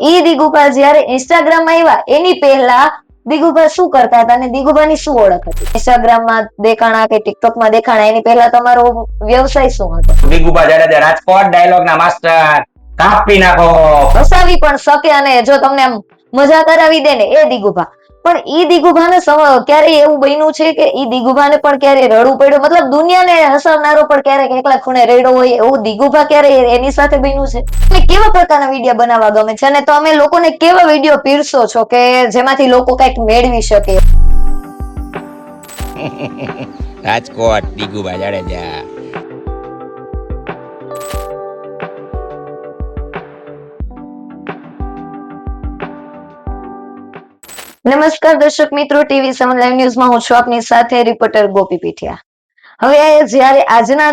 ઈ દિગુભા જયારે ઇન્સ્ટાગ્રામમાં આવ્યા એની પહેલા દિગુભા શું કરતા હતા અને દિગુભાની શું ઓળખ હતી? ઇન્સ્ટાગ્રામમાં દેખાણા કે ટિકટોકમાં દેખાણા એની પહેલા તમારો વ્યવસાય શું હતો? દિગુભા જાડેજા રાજકોટ ડાયલોગ ના માસ્ટર કાપી નાખો. હસાવી પણ શકે અને જો તમને મજા કરાવી દે ને એ દિગુભા. પણ ઈ દિગુભાને ક્યારે એવું બન્યું છે કે ઈ દિગુભાને પણ ક્યારે રડવું પડ્યું? મતલબ દુનિયાને હસાવનારો પણ ક્યારેક એકલા ખૂણે રેડો હોય એવું દિગુભા ક્યારે એની સાથે બન્યું છે? અને કેવા પ્રકારના વીડિયો બનાવવા ગમે છે? અને તમે લોકોને કેવા વીડિયો પીરસો છો કે જેમાંથી લોકો કંઈક મેળવી શકે? રાજકોટ, દિગુભા જાડેજા. નમસ્કાર દર્શક મિત્રો, ટીવી સેવન લાઈવ ન્યૂઝમાં હું છું આપની સાથે રિપોર્ટર ગોપી પીઠિયા. હવે જ્યારે આજના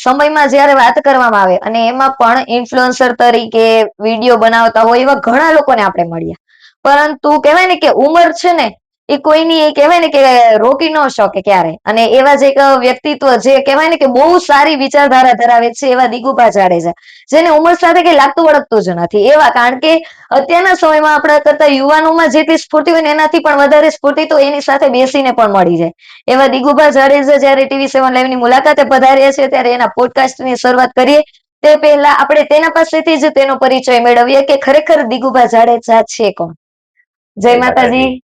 સમયમાં જ્યારે વાત કરવામાં આવે અને એમાં પણ ઇન્ફ્લુઅન્સર તરીકે વીડિયો બનાવતા હોય એવા ઘણા લોકોને આપણે મળ્યા. પરંતુ કહેવાય ને કે ઉંમર છે ને એ કોઈની એ કહેવાય ને કે રોકી ન શકે ક્યારે. અને એવા જ એક વ્યક્તિત્વ જે કહેવાય ને કે બહુ સારી વિચારધારા ધરાવે છે એવા દિગુભા જાડેજા. જેને ઉંમર સાથે કઈ લાગતું વળગતું જ નથી. એવા કારણ કે અત્યારના સમયમાં આપણા કરતા યુવાનોમાં જેટલી સ્ફૂર્તિ હોય ને એનાથી પણ વધારે સ્ફૂર્તિ તો એની સાથે બેસીને પણ મળી જાય. એવા દિગુભા જાડેજા જયારે ટીવી સેવન લાઈવની મુલાકાતે પધાર્યા છે ત્યારે એના પોડકાસ્ટની શરૂઆત કરીએ. તે પહેલા આપણે તેના પાસેથી જ તેનો પરિચય મેળવીએ કે ખરેખર દિગુભા જાડેજા છે કોણ? જય માતાજી.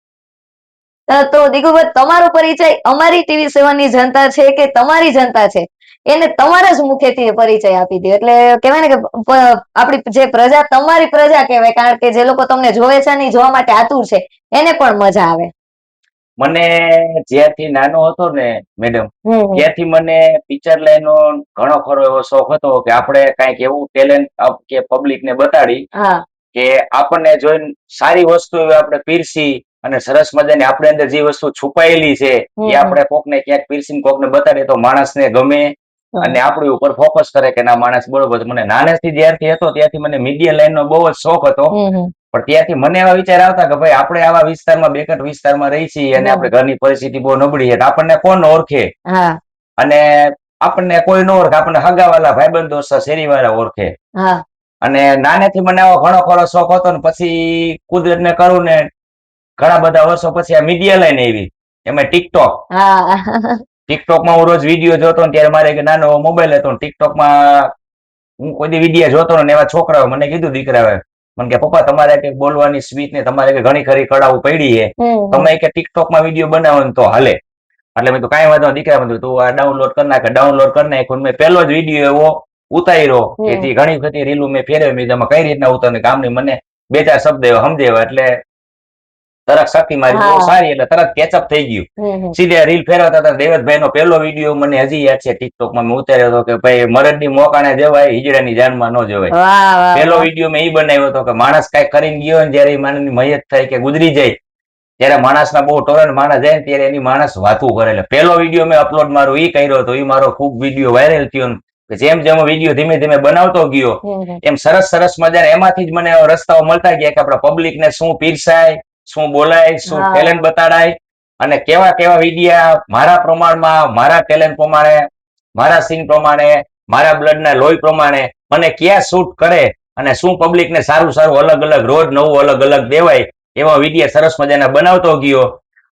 તો દિગુભા તમારો પરિચય અમારી ટીવી સેવનની જનતા છે કે તમારી જનતા છે? એને તમારા જ મુખેથી પરિચય આપી દે. એટલે કહેવાય ને કે આપણી જે પ્રજા તમારી પ્રજા કહેવાય. કારણ કે જે લોકો તમને જોવે છે ને જોવા માટે આતુર છે. એને પણ મજા આવે. મને જ્યારથી નાનો હતો ને મેડમ હમ. મને પિક્ચર લાઈનનો ઘણો ખરો એવો શોખ હતો કે આપણે કંઈક એવું ટેલેન્ટ કે પબ્લિક ને બતાડી હા. કે આપણને જોઈને સારી વસ્તુ એવી આપણે પીરસી અને સરસ મજાની આપણે અંદર જે વસ્તુ છુપાયેલી છે. એ આપણે કોકને ક્યાંક પીરસીને કોકને બતાડીએ તો માણસને ગમે. અને આપણી ઉપર ફોકસ કરે કે ના માણસ બરોબર. મને નાનેથી જ્યારથી હતો ત્યાંથી મને મીડિયા લાઈનનો બહુ જ શોખ હતો. પણ ત્યાંથી મને એવા વિચાર આવતા કે ભાઈ આપણે આવા વિસ્તારમાં બેકટ વિસ્તારમાં રહી છીએ અને. આપણે ઘરની પરિસ્થિતિ બહુ નબળી છે. આપણને કોણ ઓળખે? અને આપણને કોઈ ન ઓળખે. આપણને હગાવાલા ભાઈબંધ શેરી શેરીવાળા ઓળખે. અને નાનેથી મને આવો ઘણો ખરો શોખ હતો ને પછી કુદરતને કરું ને ઘણા બધા વર્ષો પછી આ મીડિયા લાઈન આવી. એમાં ટિકટોક ટિકટોકમાં હું રોજ વીડિયો જોતો ને ત્યારે મારે નાનો મોબાઈલ હતો ટિકટોકમાં હું કોઈ વીડિયો જોતો ને એવા છોકરાઓ મને કીધું દીકરાએ મને કે પપ્પા તમારે કે બોલવાની સ્પીચ ને તમારે કે ઘણી ખરી કળાઓ પડી છે. તમે કે ટિકટોકમાં વીડિયો બનાવો ને તો હાલે. એટલે મેં તો કાંઈ વાંધો. દીકરા બધું તું આ ડાઉનલોડ કરી નાખે. ડાઉનલોડ કરી નાખ્યો મેં પહેલો જ વીડિયો એવો ઉતાર્યો. કે જે ઘણી બધી રીલું મેં ફેરવી. મેં કઈ રીતના ઉતાર્યું? કામ નહીં મને બે ચાર શબ્દ એવા સમજાવ્યા. એટલે તરત શક્તિ મારી બહુ સારી એટલે તરત કેચઅપ થઈ ગયું. સીધે રીલ ફેરવતા હતા. દેવતભાઈ નો પહેલો વીડિયો મને હજી યાદ છે. ટિકટોકમાં મેં ઉતાર્યો હતો કે ભાઈ મરદની મોકાણે જવાય હિજડાની જાનમાં ન જવાય. પહેલો વીડિયો મેં ઈ બનાવ્યો હતો કે માણસ કઈ કરીને ગયો ને જયારે માણસની મયત થાય કે ગુજરી જાય ત્યારે માણસના બહુ ટોરન માણસ જાય ને ત્યારે એની માણસ વાતું કરે. એટલે પહેલો વીડિયો મેં અપલોડ મારો ઈ કર્યો હતો. ઈ મારો ખૂબ વીડિયો વાયરલ થયો જેમ જેમ વીડિયો ધીમે ધીમે બનાવતો ગયો. એમ સરસ સરસ મજાના એમાંથી જ મને રસ્તાઓ મળતા ગયા કે આપણા પબ્લિક ને શું પીરસાય શું બોલાય શું ટેલેન્ટ બતાડાય અને કેવા કેવા વિડિયા મારા પ્રમાણમાં મારા ટેલેન્ટ પ્રમાણે મારા સીન પ્રમાણે મારા બ્લડ ના લોહી પ્રમાણે મને ક્યાં શૂટ કરે અને શું પબ્લિક ને સારું સારું અલગ અલગ રોજ નવું અલગ અલગ દેવાય એવા વિડિયા સરસ મજાના બનાવતો ગયો.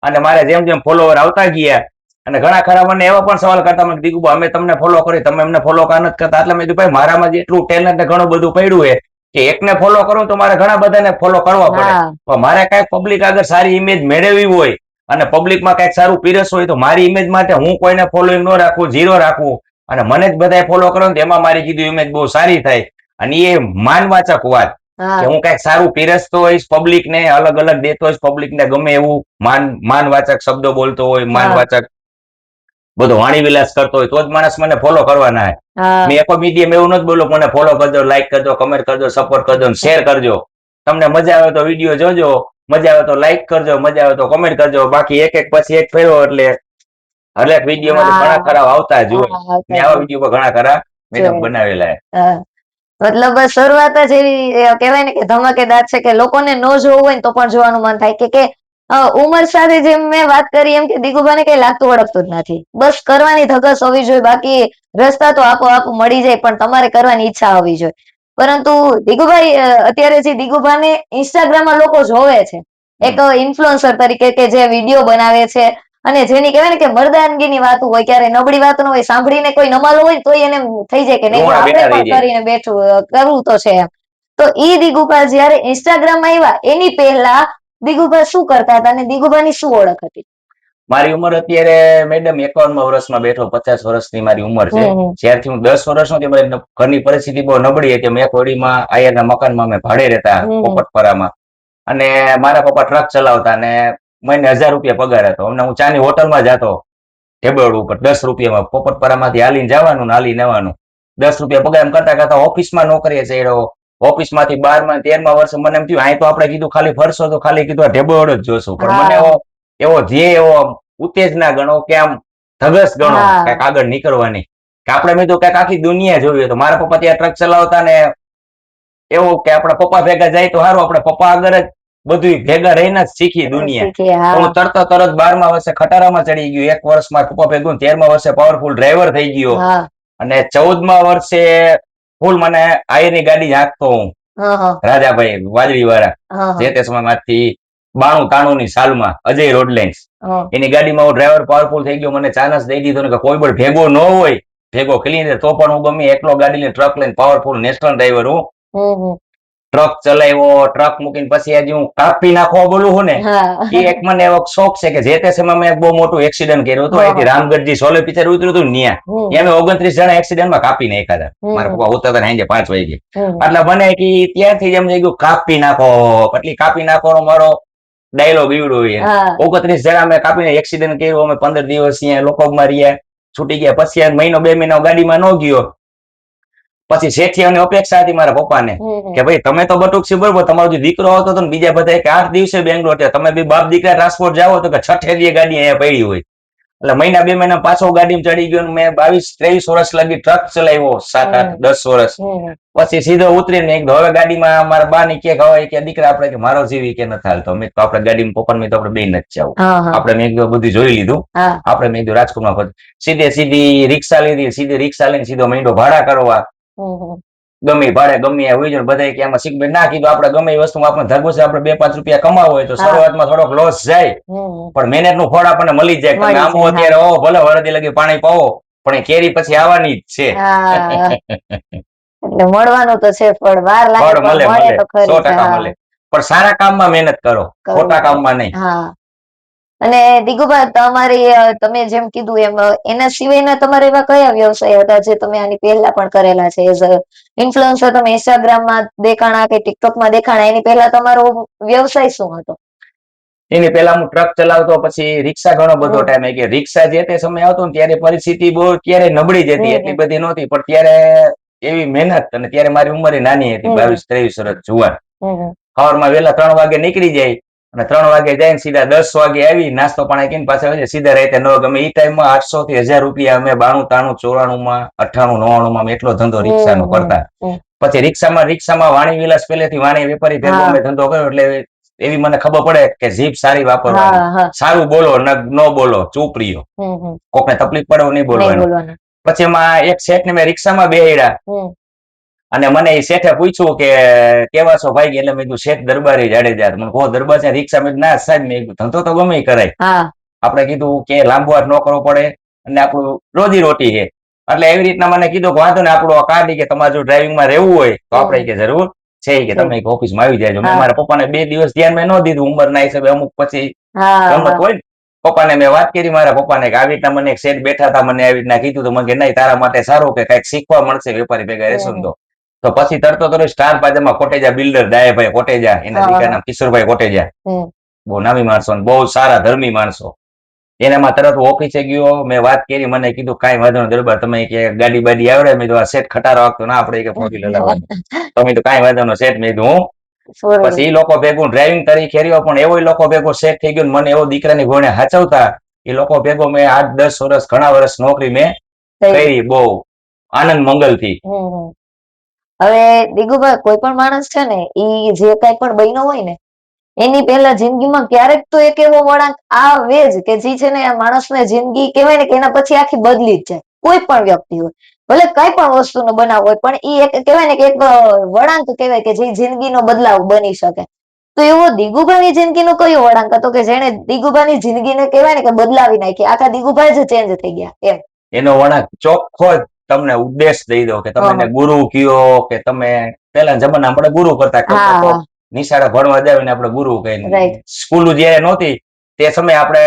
અને મારે જેમ જેમ ફોલોવર આવતા ગયા અને ઘણા ખરા મને એવા પણ સવાલ કરતા મને દીકુબા અમે તમને ફોલો કરી તમે એમને ફોલો કા નથી કરતા? એટલે મેં કીધું ભાઈ મારામાં જેટલું ટેલેન્ટ ને ઘણું બધું પડ્યું છે કે એકને ફોલો કરું તો મારે ઘણા બધાને ફોલો કરવા પડે. તો મારે કંઈક પબ્લિક આગળ સારી ઇમેજ મેળવવી હોય અને પબ્લિકમાં કંઈક સારું પીરસ હોય તો મારી ઇમેજ માટે હું કોઈને ફોલોઈંગ ન રાખું ઝીરો રાખવું અને મને જ બધા ફોલો કરો ને એમાં મારી કીધું ઇમેજ બહુ સારી થાય. અને એ માનવાચક વાત કે હું કંઈક સારું પીરસતો હોઈશ પબ્લિક ને અલગ અલગ દેતો હોઈશ પબ્લિક ને ગમે એવું માન માનવાચક શબ્દો બોલતો હોય માનવાચક બધો વાણી વિલાસ કરતો હોય તો જ માણસ મને ફોલો કરવાના મેં કોઈ મીડિયમ એવું નથી બોલો મને ફોલો કરજો લાઈક કરજો કમેન્ટ કરજો સપોર્ટ કરજો શેર કરજો. તમને મજા આવે તો વીડિયો જોજો મજા આવે તો લાઈક કરજો મજા આવે તો કમેન્ટ કરજો. બાકી એક એક પછી એક ફેરવો એટલે હરેક વીડિયો માં ઘણા ખરા આવતા જ હોય. મેં આવા વીડિયો પર ઘણા ખરા મેડમ બનાવેલા હે. મતલબ શરૂઆત જ એવી કહેવાય ને કે ધમાકેદાર છે કે લોકોને ન જોવું હોય ને તો પણ જોવાનું મન થાય. કે કે ઉંમર સાથે જેમ મેં વાત કરી એમ કે દિગુભાને કઈ લાગતું વળગતું જ નથી. બસ કરવાની ધગસ હોવી જોઈએ બાકી રસ્તા તો આપોઆપ મળી જાય પણ તમારે કરવાની ઈચ્છા હોવી જોઈએ. પરંતુ દિગુભાઈ અત્યારે જે દિગુભાને ઇન્સ્ટાગ્રામમાં લોકો જોવે છે એક ઇન્ફ્લુઅન્સર તરીકે કે જે વીડિયો બનાવે છે અને જેની કહેવાય ને કે મરદાનગીની વાતો હોય ક્યારે નબળી વાતો હોય સાંભળીને કોઈ નમાલો હોય તો એને થઈ જાય કે નહીં આપણે પણ કરીને બેઠું કરવું તો છે એમ. તો ઈ દીગુભા જયારે ઇન્સ્ટાગ્રામમાં આવ્યા એની પહેલા દિગુભા શું કરતા હતા અને દિગુભાની શું ઓળખ હતી? મારી ઉંમર અત્યારે મેડમ એકાવન વર્ષમાં બેઠો પચાસ વર્ષની મારી ઉંમર છે. જ્યારથી હું દસ વર્ષનો મારી ઘરની પરિસ્થિતિ બહુ નબળી હતી. મેં કોડીમાં આયરના મકાનમાં અમે ભાડે રહેતા. પોપટપરામાં. અને મારા પપ્પા ટ્રક ચલાવતા અને મહિને હજાર રૂપિયા પગાર હતો. અમને હું ચાની હોટલમાં જતો ટેબલ ઉપર દસ રૂપિયામાં પોપટપરામાંથી હાલીને જવાનું ને હાલીને આવવાનું. દસ રૂપિયા પગાર એમ કરતા કરતા ઓફિસમાં નોકરીએ ચડ્યો. ઓફિસમાંથી બારમાં તેરમા વર્ષે મને એમ થયું અહીં તો આપણે કીધું ખાલી ફરશો તો ખાલી કીધું આ ઢેબોડ જ જોશું. પણ મને એવો એવો ધ્યેય એવો ઉત્તેજના ગણો કે આમ ધગસ ગણો કંઈક આગળ નીકળવાની. કે આપણે મેં તો કંઈક આખી દુનિયા જોયું તો મારા પપ્પા ત્યાં ટ્રક ચલાવતા ને એવું કે આપણા પપ્પા ભેગા જાય તો સારું આપણે પપ્પા આગળ જ બધું ભેગા રહીને જ શીખી દુનિયા. હું. તરત તરત બારમા વર્ષે ખટારામાં ચડી ગયું. એક વર્ષમાં પપ્પા ભેગું તેરમા વર્ષે પાવરફુલ ડ્રાઈવર થઈ ગયો. અને ચૌદમા વર્ષે ફૂલ મને આયરની ગાડી હાંકતો હું. રાજાભાઈ વાજળી વાળા જે તે સમયમાંથી બાણું તાણું ની સાલમાં અજય રોડ લાઇન્સ એની ગાડીમાં હું ડ્રાઈવર પાવરફુલ થઈ ગયો મને ચાનસ દઈ દીધો કે કોઈ પણ ભેગો ન હોય ભેગો ક્લીન તો પણ હું ગમે એકલો ગાડી લઈને ટ્રક લઈને પાવરફુલ નેશનલ ડ્રાઈવર હું. ટ્રક ચલાવ્યો ટ્રક મૂકીને પછી હજી હું કાપી નાખવા બોલું છું ને એ એક મને એવો શોખ છે કે જે તે સમયમાં મેં બહુ મોટું એક્સિડન્ટ કર્યું હતું. અહીંથી રામગઢજી સોલે પિક્ચર ઉતર્યું હતું ને ન્યા ત્યાં મેં ઓગણત્રીસ જણા એક્સિડન્ટમાં કાપી નાખ્યા હતા. મારા પપ્પા ઉતરતા હતા સાંજે પાંચ વાગે. એટલે મને કે ત્યાંથી જ એમ થઈ ગયું કાપી નાખો એટલે કાપી નાખવાનો મારો ડાયલોગ ઈવડો હોય ઓગણત્રીસ જણા મેં કાપીને એક્સિડન્ટ કર્યું. અમે પંદર દિવસ અહીંયા લોકો રહ્યા. છૂટી ગયા. પછી મહિનો બે મહિનો ગાડીમાં ન ગયો. પછી શેઠિયાની અપેક્ષા હતી મારા પપ્પાને. કે ભાઈ તમે તો બટુક છે બરોબર તમારો જે દીકરો હતો તો બીજા બધા કે આઠ દિવસે બેંગ્લોર છે તમે બી બાપ દીકરા ટ્રાન્સપોર્ટ જાઓ તો કે છઠ્ઠે દી ગાડી અહીંયા પડી હોય. એટલે મહિના બે મહિના પાછો ગાડીમાં ચડી ગયો મેં બાવીસ ત્રેવીસ વર્ષ લગી ટ્રક ચલાવ્યો સાત આઠ દસ વર્ષ. પછી સીધો ઉતરીને એક હવે ગાડીમાં મારા બા ની કે હવે કે દીકરા આપણે કે મારો જીવી કે નથી હાલતો. મેં તો આપણે ગાડીમાં પપ્પા મેં તો આપણે બે નથી જવું. આપણે મેં બધું જોઈ લીધું. આપણે મેં કીધું રાજકોટમાં. સીધે સીધી રિક્ષા લીધી સીધી રિક્ષા લઈને સીધો મહિનો ભાડા કરવા. ગમે ભાડે ગમે એ હોય છે બધા કે આમાં સિગમેન્ટ ના કીધું આપણે ગમે એ વસ્તુ આપણે ધર્મ છે આપણે બે પાંચ રૂપિયા કમાવો હોય તો શરૂઆતમાં થોડોક લોસ જાય. પણ મહેનતનું ફળ આપણને મળી જાય. આમો અત્યારે ઓ ભલે વરદી લગી પાણી પાવો પણ એ કેરી પછી આવવાની જ છે. એટલે મળવાનું તો છે ફળ વાર લાગે મળે મળે સો ટકા. મળે. પણ સારા કામમાં મહેનત કરો. ખોટા કામમાં નહીં. હા. અને દિગુભા તમારી તમે જેમ કીધું એમ એના સિવાયના તમારે એવા કયા વ્યવસાય હતા જે તમે આની પહેલા પણ કરેલા છે? એઝ ઇન્ફ્લુઅન્સર તમે ઇન્સ્ટાગ્રામમાં દેખાણા કે ટિકટોકમાં દેખાણા એની પહેલા તમારો વ્યવસાય શું હતો? એની પહેલા હું ટ્રક ચલાવતો પછી રિક્ષા ઘણો બધો ટાઈમ કે રિક્ષા જે તે સમય આવતો ને ત્યારે પરિસ્થિતિ બહુ ત્યારે નબળી જતી એટલી બધી નહોતી. પણ ત્યારે એવી મહેનત અને ત્યારે મારી ઉંમર નાની હતી બાવીસ ત્રેવીસ વર્ષ જુવાન. સવારમાં વહેલા ત્રણ વાગે નીકળી જાય અને ત્રણ વાગે જઈને સીધા દસ વાગે આવી નાસ્તો પાણી કરીને પાછા સીધા રહેતે ન ગમે. એ ટાઈમમાં આઠસો થી હજાર રૂપિયા અમે બાણું તાણું ચોરાણું માં અઠાણું નવાણું માં એટલો ધંધો રિક્ષાનો નો કરતા પછી રિક્ષામાં રિક્ષામાં વાણી વિલાસ પહેલેથી વાણી વેપારી ભેગો અમે ધંધો કર્યો એટલે એવી મને ખબર પડે કે જીભ સારી વાપરવાની. હા સારું બોલો ન ન બોલો ચૂપ રહ્યો. કોકને તકલીફ પડે નહીં બોલવાનું. પછી એમાં એક સેટ ને મેં રિક્ષામાં હમ, અને મને એ શેઠે પૂછ્યું કે કેવા છો ભાઈ? એટલે મેં કીધું શેઠ દરબારી જાડેજા મને કહો દરબાર છે રિક્ષા? મેં ના સાહેબ. મેં ધંધો તો ગમે કરાય. આપણે કીધું કે લાંબુ હાથ ન કરવો પડે અને આપણું રોજી રોટી છે. એટલે એવી રીતના મને કીધું કે વાંધો ને આપણું આ કાઢી કે તમારે જો ડ્રાઇવિંગમાં રહેવું હોય તો આપણે કે જરૂર છે કે તમે એક ઓફિસમાં આવી જાય મેં. મારા પપ્પાને બે દિવસ ધ્યાનમાં ન દીધું ઉંમરના હિસાબે અમુક પછી ગમત હોય ને પપ્પાને મેં વાત કરી મારા પપ્પાને કે આવી રીતના મને એક શેઠ બેઠા હતા મને આવી રીતના કીધું તો મને કે નહીં તારા માટે સારું કે કંઈક શીખવા મળશે વેપારી ભેગા રહેશો તો. તો પછી તરતો તરત સ્ટાર પાજામાં કોટેજા બિલ્ડર દાયાભાઈ કોટેજા એના દીકરાના દીકરા નામ કિશોરભાઈ કોટેજા. બહુ નામી માણસો બહુ સારા ધર્મી માણસો. એનામાં તરત ઓફિસે ગયો મેં વાત કરી મને કીધું કઈ વાંધો નહીં દરબાર તમે કે ગાડી બાડી આવડે? મેં આ સેટ ખટારો આપતો ના આપણે કે ફોર વ્હીલર તમે તો કઈ વાંધો નો સેટ મેં કીધું હું? પછી એ લોકો ભેગું ડ્રાઇવિંગ તરીકે રહ્યો પણ એવો લોકો ભેગો સેટ થઈ ગયો મને એવો દીકરાની ઘોડે હાચવતા એ લોકો ભેગો મેં આઠ દસ વર્ષ ઘણા વર્ષ નોકરી મેં કરી બહુ આનંદ મંગલથી. હવે દિગુભાઈ, કોઈ પણ માણસ છે ને, ઈ જે કઈ પણ બન્યો હોય ને, એની પહેલા જિંદગીમાં ક્યારેક તો એક એવો વળાંક આવે જ કે જે છે ને માણસને જિંદગી કહેવાય ને કે એના પછી આખી બદલી જ જાય. કોઈ પણ વ્યક્તિ હોય, ભલે કઈ પણ વસ્તુનો બનાવ હોય, પણ એ એક કહેવાય ને કે એક વળાંક કહેવાય કે જે જિંદગીનો બદલાવ બની શકે. તો એવો દિગુભાઈની જિંદગીનો કયો વળાંક હતો કે જેને દિગુભાઈની જિંદગીને કહેવાય ને કે બદલાવી નાખી, આખા દિગુભાઈ જ ચેન્જ થઈ ગયા, એમ. એનો વળાંક ચોખ્ખો તમને ઉદ્દેશ દઈ દો કે તમે ગુરુ કયો કે તમે પેલા જમાના આપણે ગુરુ કરતા કરતા નિશાળે ભણવા જાવીને આપણે ગુરુ કહીને. સ્કૂલ જયારે નહોતી તે સમયે આપણે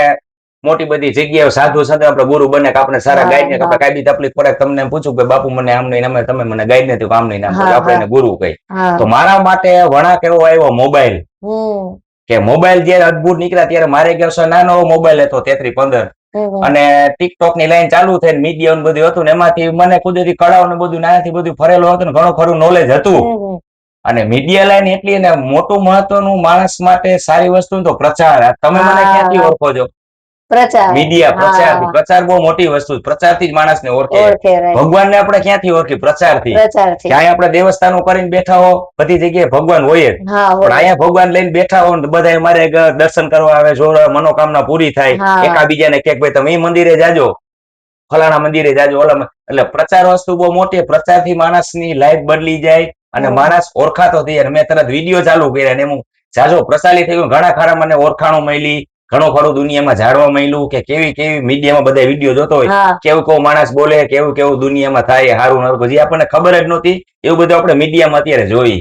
મોટી બધી જગ્યાએ સાધુ સાથે આપણે ગુરુ બને કે આપણે સારા ગાઈડ ને આપણે કઈ બી તકલીફ પડે તમને પૂછું કે બાપુ મને આમ નહીં અમે તમે મને ગાઈડ નથી આમ નહીં આપણે એને ગુરુ કહી તો મારા માટે વણાક એવો આવ્યો મોબાઈલ કે મોબાઈલ જયારે અદભુત નીકળ્યા ત્યારે મારે ગયા નાનો મોબાઈલ હતો તેત્રી પંદર. અને ટિકટોકની લાઈન ચાલુ થઈ મીડિયા બધું હતું ને એમાંથી મને કુદરતી કળાઓ ને બધું નાનાથી બધું ફરેલું હતું ને ઘણું ખરું નોલેજ હતું. અને મીડિયા લાઈન એટલી ને મોટું મહત્વનું માણસ માટે સારી વસ્તુ તો પ્રચાર. આ તમે મને ક્યાંથી ઓળખો છો? પ્રચાર. મીડિયા પ્રચાર પ્રચાર બહુ મોટી વસ્તુ પ્રચારથી જ માણસને ઓળખે. ઓળખે ભગવાનને આપણે ક્યાંથી ઓળખી પ્રચારથી. પ્રચારથી. ક્યાંય આપણે દેવસ્થાનો કરીને બેઠા હો બધી જગ્યાએ ભગવાન હોય જ. પણ અહીંયા ભગવાન લઈને બેઠા હો ને બધા મારે દર્શન કરવા આવે જો મનોકામના પૂરી થાય. હા. એકાબીજાને કે ભાઈ તમે મંદિરે જાજો. ફલાણા મંદિરે જાજો. ઓલા એટલે પ્રચાર વસ્તુ બહુ મોટી પ્રચારથી માણસની લાઈફ બદલી જાય અને માણસ ઓળખાતો થઈ જાય. મેં તરત વીડિયો ચાલુ કર્યા અને એમ જાજો. પ્રસારી થયું ઘણા ખરા મને ઓળખાણો મળી ઘણું ખરું દુનિયામાં જાણવા મળ્યું કે કેવી કેવી મીડિયામાં બધા વીડિયો જોતો હોય. કેવું કેવું માણસ બોલે કેવું કેવું દુનિયામાં થાય હારું નરકું પછી આપણને ખબર જ નહોતી. એવું બધું આપણે મીડિયામાં અત્યારે જોઈ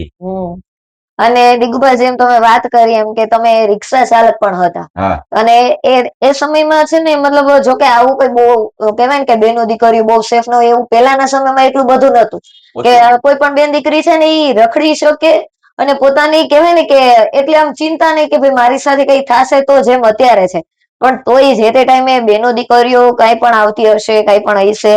અને દિગુભાઈ જેમ તમે વાત કરી એમ કે તમે રિક્ષા ચાલક પણ હતા. અને એ એ સમયમાં છે ને મતલબ જો કે આવું કઈ બહુ કહેવાય ને કે બેનો દીકરીઓ બહુ સેફ ન એવું પહેલાના સમયમાં એટલું બધું નતું કે કોઈ પણ બેન દીકરી છે ને એ રખડી શકે અને પોતાની કહેવાય ને કે એટલે આમ ચિંતા નહીં કે ભાઈ મારી સાથે કઈ થશે તો જેમ અત્યારે છે. પણ તોય જે તે ટાઈમે બેનો દીકરીઓ કઈ પણ આવતી હશે, કઈ પણ હશે.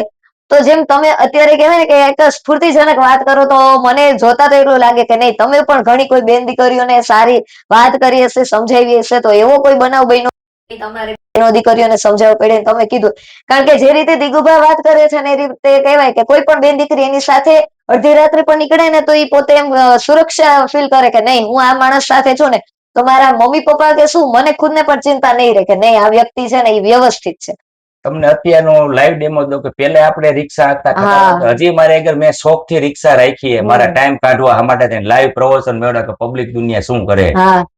તો જેમ તમે અત્યારે કહેવાય ને કે એક સ્ફૂર્તિજનક વાત કરો તો મને જોતા તો એટલું લાગે કે નહીં, તમે પણ ઘણી કોઈ બેન દીકરીઓને સારી વાત કરી હશે, સમજાવી હશે, તો એવો કોઈ બનાવ બન્યો? તમારે બેનો દીકરીઓને સમજાવવું પડે તમે કીધું. કારણ કે જે રીતે દિગુભા વાત કરે છે ને એ રીતે કહેવાય કે કોઈ પણ બેન દીકરી એની સાથે અડધી રાત્રે પણ નીકળે ને તો એ પોતે એમ સુરક્ષા ફીલ કરે કે નહીં હું આ માણસ સાથે છું ને તો મારા મમ્મી પપ્પા કે શું મને ખુદને પણ ચિંતા નહીં રહે કે નહીં આ વ્યક્તિ છે ને એ વ્યવસ્થિત છે. તમને અત્યારનો લાઈવ ડેમો દો કે પેલા આપણે રિક્ષા હતા હજી મારે આગળ મેં શોખથી રિક્ષા રાખી મારા ટાઈમ કાઢવા માટે લાઈવ પ્રવચન મેળવ્યા કે પબ્લિક દુનિયા શું કરે.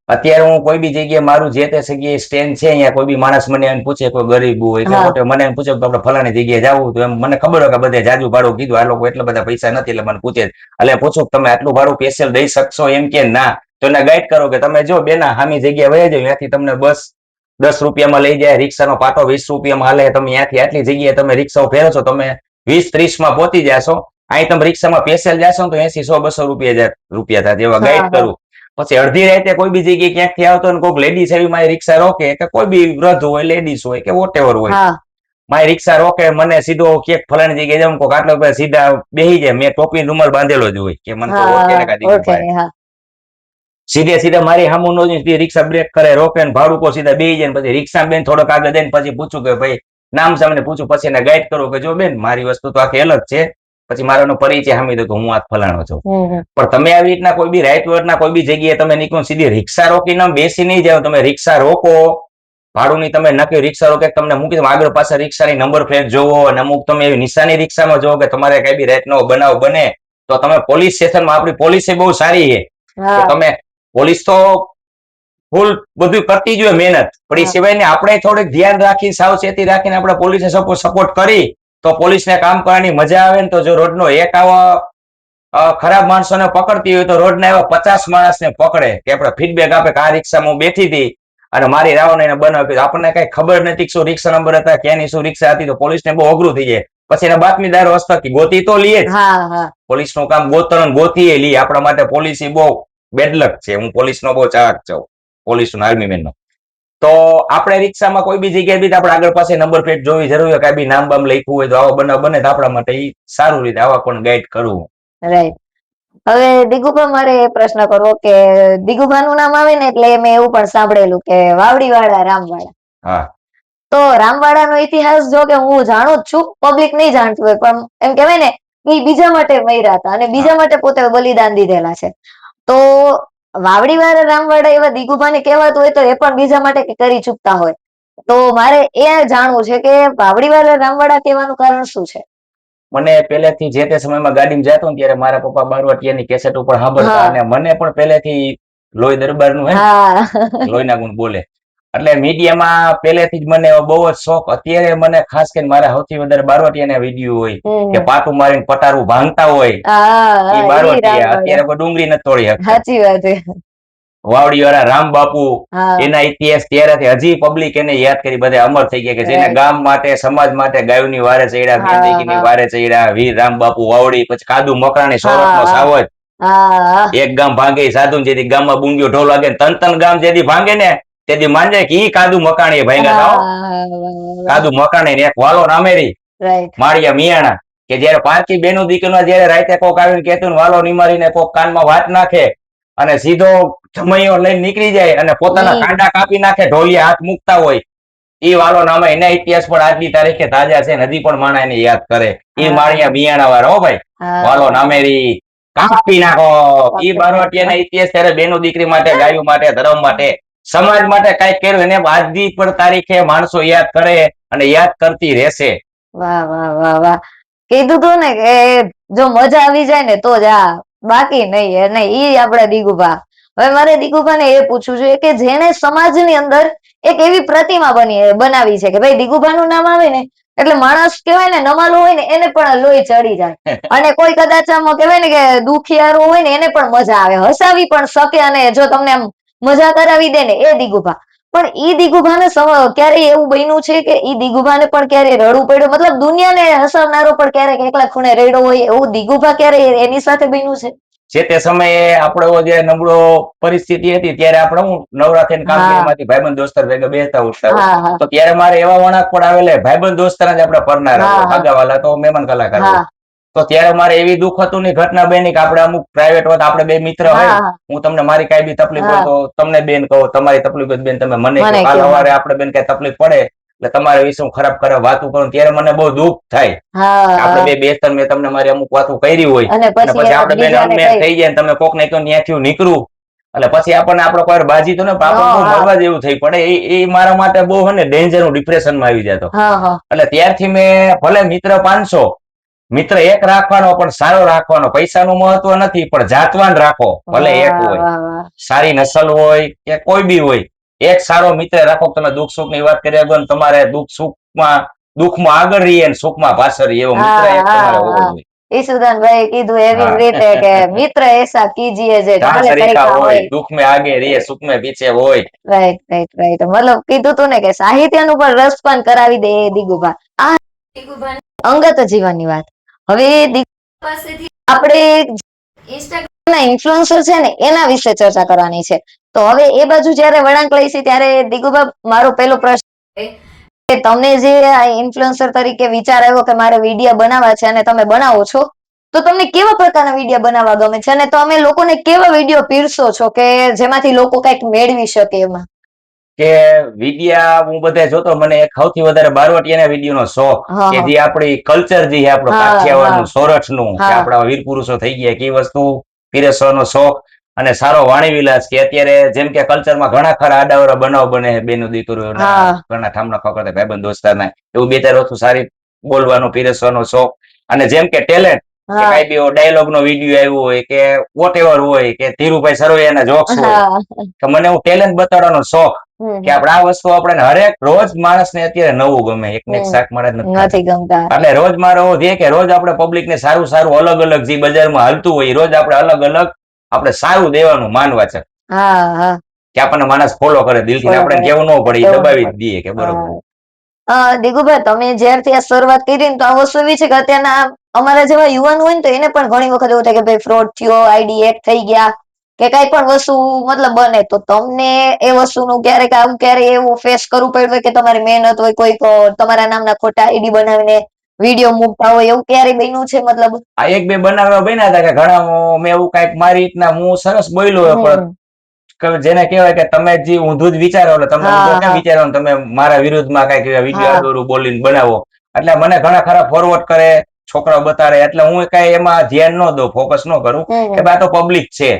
અત્યારે હું કોઈ બી જગ્યાએ મારું જે તે જગ્યાએ સ્ટેન્ડ છે અહીંયા કોઈ બી માણસ મને એમ પૂછે કોઈ ગરીબ હોય તો મને એમ પૂછે કે આપણે ફલાણી જગ્યાએ જવું તો એમ મને ખબર હોય કે બધે જાજુ ભાડું કીધું. આ લોકો એટલા બધા પૈસા નથી એટલે મને પૂછે એટલે પૂછું તમે આટલું ભાડું સ્પેશિયલ દઈ શકશો એમ કે ના? તો એને ગાઈડ કરો કે તમે જો બેના હામી જગ્યાએ વહી જાવ ત્યાંથી તમને બસ દસ રૂપિયામાં લઈ જાય રિક્ષાનો પાટો વીસ રૂપિયામાં હાલે તમે ત્યાંથી આટલી જગ્યાએ તમે રિક્ષાઓ ફેરો છો તમે વીસ ત્રીસમાં પહોંચી જશો. અહીં તમે રિક્ષામાં પેશિયલ જશો ને તો એસી સો બસો રૂપિયા રૂપિયા થાય જેવા ગાઈડ કરું. પછી અડધી રાતે કોઈ બી જગ્યાએ ક્યાંકથી આવતો ને કોઈક લેડીઝ એવી મારી રિક્ષા રોકે કે કોઈ બી વૃદ્ધ હોય લેડીઝ હોય કે વોટ હોય. મારી રિક્ષા રોકે મને સીધો ક્યાંક ફલાણી જગ્યાએ જાઉં કોઈક આટલો બધા સીધા બેહી જાય મેં ટોપી રૂમાલ બાંધેલો જ હોય કે મને તો ઓળખે ને સીધે સીધા મારી સામુ નો રિક્ષા બ્રેક કરે રોકે ને ભાડુકો સીધા બેહી જાય પછી રિક્ષા બેન થોડોક આગળ જઈને પછી પૂછું કે ભાઈ નામ સામે પૂછું પછી એને ગાઈડ કરું કે જો બેન મારી વસ્તુ તો આખી અલગ છે. પછી મારાનો પરિચય સામે તો હું આ ફલાણો છું. પણ તમે આવી રીતના કોઈ બી રાઈટ વર્ડના કોઈ બી જગ્યાએ તમે નીકળો સીધી રિક્ષા રોકીને બેસી નહીં જાવ તમે રિક્ષા રોકો. ભાડુંની તમે નક્કી રિક્ષા રોકે તમને મૂકી. આગળ પાછળ રિક્ષાની નંબર પ્લેટ જોવો અને અમુક તમે એવી નિશાની રિક્ષામાં જોવો કે તમારે કઈ બી રાઈટનો બનાવ બને તો તમે પોલીસ સ્ટેશનમાં આપણી પોલીસ બહુ સારી છે. તો તમે પોલીસ તો ફૂલ બધું કરતી જ હોય મહેનત. પણ એ સિવાય ને આપણે થોડીક ધ્યાન રાખી સાવચેતી રાખીને આપણે પોલીસને સપોર્ટ સપોર્ટ કરી તો પોલીસને કામ કરવાની મજા આવે ને તો જો રોડનો એક આવા ખરાબ માણસોને પકડતી હોય તો રોડના એવા પચાસ માણસને પકડે કે આપણે ફીડબેક આપે કે આ રિક્ષામાં હું બેઠી હતી અને મારી રાવણ એને બનાવી આપણને કઈ ખબર નથી શું રિક્ષા નંબર હતા ક્યાંની શું રિક્ષા હતી. તો પોલીસને બહુ અઘરું થઈ જાય. પછી એના બાતમીદારો હસ્તક ગોતી તો લઈએ પોલીસ હા કામ ગોતણ ગોતીએ લઈએ આપણા માટે પોલીસ બહુ બેડલક છે. હું પોલીસ નો બહુ ચાહક છું. પોલીસનો આર્મી મેનનો તો આપણે રિક્ષામાં કોઈ બી જગ્યાએ બી આપણે આગળ પાસે નંબર પ્લેટ જોવી જરૂરી હોય કાંઈ બી નામ બામ લખ્યું હોય તો આવા બનાવ બને તો આપણા માટે સારું રીતે આવા પણ ગાઈડ કરવું. રાઈટ હવે દિગુભા મારે એ પ્રશ્ન કરવો કે દિગુભાનું નામ આવે ને એટલે મેં એવું પણ સાંભળેલું કે વાવડીવાળા રામવાળા હા. તો રામવાડાનો ઇતિહાસ જો કે હું જાણું જ છું પબ્લિક નહીં જાણતું હોય પણ એમ કહેવાય ને એ બીજા માટે મર્યા હતા અને બીજા માટે પોતે બલિદાન દીધેલા છે. તો વાવડીવાળા રામવાડા એવા દિગુભાને કહેવાતું હોય તો એ પણ બીજા માટે કરી ચૂકતા હોય. તો મારે એ જાણવું છે કે વાવડી વાળા રામવાડા કહેવાનું કારણ શું છે? મને પહેલેથી જે તે સમયમાં ગાડીમાં જતો ને ત્યારે મારા પપ્પા બારવાટિયાની કેસેટ ઉપર સાંભળતા અને મને પણ પહેલેથી લોહી દરબારનું હા. લોહીના ગુણ બોલે. એટલે મીડિયામાં પહેલેથી જ મને બહુ જ શોખ. અત્યારે મને ખાસ કરીને મારા સૌથી વધારે બારવટીયાના વીડિયો હોય. કે પાટું મારીને પટારું ભાંગતા હોય એ ઈ અત્યારે કોઈ ડુંગળી નથી તોડી શકતા. સાચી વાત છે. વાવડી વાળા રામ બાપુ એના ઇતિહાસ ત્યારેથી હજી પબ્લિક એને યાદ કરી બધા અમર થઈ ગયા કે જેને ગામ માટે સમાજ માટે ગાયોની વારે ચડ્યા વારે ચડ્યા વીર રામ બાપુ વાવડી પછી કાદુ મકરાણી સૌરભ. સાવજ. એક ગામ ભાંગે સાધુ જેથી ગામમાં બુંગ્યો ઢોલ વાગે તન તન ગામ જેથી ભાંગે ને તેથી માંજે કે ઈ કાદુ મકાણી ભાંગ્યા હતા કાદુ મકાણી ને એક વાલો નામેરી માળિયા મિયાણા કે જયારે પારકી બેનું દીકરીનો જયારે રાતે કોક આવીને કેતું વાલો નિમારીને કોક કાનમાં વાત નાખે અને સીધો જમૈયો લઈને નીકળી જાય અને પોતાના કાંડા કાપી નાખે ઢોલિયા હાથ મૂકતા હોય. ઈ વાલો નામે એના ઇતિહાસ પણ આજની તારીખે તાજા છે હજી પણ માણા એને યાદ કરે. ઈ માળિયા મિયાણા વાળા હો ભાઈ. વાલો નામેરી કાપી નાખો. ઈ બારવટિયાના ઇતિહાસ ત્યારે બેનો દીકરી માટે ગાયું માટે ધર્મ માટે સમાજ માટે કઈ કર્યું એને આજની પણ તારીખે માણસો યાદ કરે અને યાદ કરતી રહેશે. વાહ વાહ વાહ વાહ. કીધું તું ને કે જો મજા આવી જાય ને તો જ આ બાકી નહીં એ ઈ આપણા દીગુભા હવે મારે દીગુભાને એ પૂછવું છે કે જેને સમાજની અંદર એક એવી પ્રતિમા બની બનાવી છે કે ભાઈ દીગુભાનું નામ આવે ને એટલે માણસ કહેવાય ને નમાલો હોય ને એને પણ લોહી ચડી જાય. અને કોઈ કદાચ આમ કહેવાય ને કે દુખિયારું હોય ને એને પણ મજા આવે હસાવી પણ શકે અને જો તમને આમ મજા કરાવી દે ને એ દિગુભા. પણ ઈ દીગુભાને ને ક્યારેય એવું બન્યું છે કે ઈ દીગુભાને પણ ક્યારે રડવું પડ્યું? મતલબ દુનિયાને હસાવનારો પણ ક્યારેક એકલા ખૂણે રેડો હોય એવું દિગુભા ક્યારે એની સાથે બન્યું છે? જે તે સમયે આપણો જે નબળો પરિસ્થિતિ હતી ત્યારે આપણે હું નવરા થઈને કામગીરીમાંથી ભાઈબંધ દોસ્તર ભેગા બેસતા ઉઠતા તો ત્યારે મારે એવા વણાક પણ આવેલા ભાઈબંધ દોસ્તાર જ આપણા પરનાર. આગાવાલા તો મહેમાન કલાકાર તો ત્યારે મારે એવી દુઃખ હતું ની ઘટના બેની કે આપણે અમુક પ્રાઇવેટ હોત આપણે બે મિત્ર હોય હું. તમને મારી કઈ બી તકલીફ હોય તો તમને બેન કહો તમારી તકલીફ હોય બેન તમે મને કાલ સવારે આપણે બેન કઈ તકલીફ પડે એટલે તમારે વિશે હું ખરાબ ખરાબ વાતો કરું ત્યારે મને બહુ દુઃખ થાય. આપણે બે બેસ્તર મેં તમને મારી અમુક વાતો કરી હોય. અને પછી આપણે બેન બીજાને થઈ જાય તમે કોક ને તો ત્યાંથી નીકળું. એટલે પછી આપણને આપણો કોઈ બાજી તો ને આપણને મરવા જેવું થઈ પડે. એ એ મારા માટે બહુ હે ને ડેન્જર હું ડિપ્રેશનમાં આવી જતો. એટલે ત્યારથી મેં ભલે મિત્ર પાંચસો મિત્ર એક રાખવાનો પણ સારો રાખવાનો. પૈસાનું મહત્વ નથી પણ જાતવાન રાખો. ભલે એક હોય. સારી નસલ હોય કે કોઈ બી હોય. એક સારો મિત્ર રાખો તમે દુઃખ સુખની વાત કરી આગળ તમારે દુઃખ સુખમાં દુઃખમાં આગળ રહીએ અને સુખમાં પાછળ રહીએ. એવો મિત્ર એક તમારે હોવો જોઈએ. ઈશુદાનભાઈ કીધું એવી રીતે કે મિત્ર એસા કીજીએ જે આગે રહે સુખ પીછે હોય. રાઈટ રાઈટ રાઈટ મતલબ કીધું તું ને કે સાહિત્યનું પણ રસપાન કરાવી દે દીગુભા. આ અંગત જીવનની વાત. હવે આપણે ઇન્સ્ટાગ્રામના ઇન્ફ્લુઅન્સર છે ને એના વિશે ચર્ચા કરવાની છે. તો હવે એ બાજુ જ્યારે વળાંક લઈશી ત્યારે દીગુબા મારો પહેલો પ્રશ્ન છે કે તમને જે આ ઇન્ફ્લુઅન્સર તરીકે વિચાર આવ્યો કે મારે વીડિયો બનાવવા છે અને તમે બનાવો છો તો તમને કેવા પ્રકારના વીડિયો બનાવવા ગમે છે? અને તમે લોકોને કેવા વીડિયો પીરસો છો કે જેમાંથી લોકો કંઈક મેળવી શકે એમાં? કે વિડિયા હું બધે જોતો મને એક સૌથી વધારે બારવટીયાના વીડિયો નો શોખ કે. જે આપણી કલ્ચર જે છે આપણો કાઠિયાવાડનું સોરઠનું કે આપણા વીર પુરુષો થઈ ગયા કે એ વસ્તુ પીરસવાનો શોખ અને સારો વાણી વિલાસ કે અત્યારે જેમ કે કલ્ચરમાં ઘણા ખરા આડાવરા બનાવ બને બેનો દીકરીઓના હા. ઘણા ઠામના ખોખર ભાઈબંધ દોસ્તારના એવું બે ચાર વસ્તુ સારી બોલવાનો પીરસવાનો શોખ. અને જેમ કે ટેલેન્ટ કઈ બી ડાયલોગ નો વીડિયો આવ્યો હોય કે વોટ એવર હોય કે ધીરુભાઈ સરવૈયાના જોક્સ હોય કે મને હું ટેલેન્ટ બતાડવાનો શોખ કે આપણે આ વસ્તુ આપણે હરેક રોજ માણસને અત્યારે નવું ગમે એકને એક શાક મળે નથી ગમતા. એટલે રોજ મારો એવો ધ્યેય કે રોજ આપણે પબ્લિક ને સારું સારું અલગ અલગ જે બજારમાં હાલતું હોય રોજ આપણે અલગ અલગ આપણે સારું દેવાનું માનવા છે. કે આપણને માણસ ફોલો કરે દિલથી ને આપણે કેવું ન પડે ન દબાવી દઈએ કે બરોબર. દીગુભાઈ તમે જ્યારથી આ શરૂઆત કરી ને તો આ વસ્તુ એવી છે કે અત્યારના અમારા જેવા યુવાન હોય ને તો એને પણ ઘણી વખત એવું થાય કે ભાઈ ફ્રોડ થયો આઈડી હેક થઈ ગયા કે કઈ પણ વસ્તુ મતલબ બને તો તમને એ વસ્તુનું ક્યારેક આવું ક્યારે એવું ફેસ કરવું પડ્યું હોય કે તમારી મહેનત હોય કોઈક અ, તમારા નામના ખોટા આઈડી બનાવીને વીડિયો મૂકતા હોય એવું ક્યારે બન્યું છે મતલબ? આ એક બે બનાવવા બન્યા હતા કે ઘણા મેં એવું કંઈક મારી રીતના હું સરસ બોલ્યો હોય પણ જેને કહેવાય કે તમે જે ઊંધું જ વિચારો એટલે તમને હા, ઊંધું વિચારો તમે મારા વિરુદ્ધમાં કંઈક વીડિયો. અડોરું બોલીને બનાવો. એટલે મને ઘણા ખરા ફોરવર્ડ કરે છોકરાઓ બતાડે. એટલે હું કઈ એમાં ધ્યાન ન દઉં ફોકસ ન કરું કે આ તો પબ્લિક છે.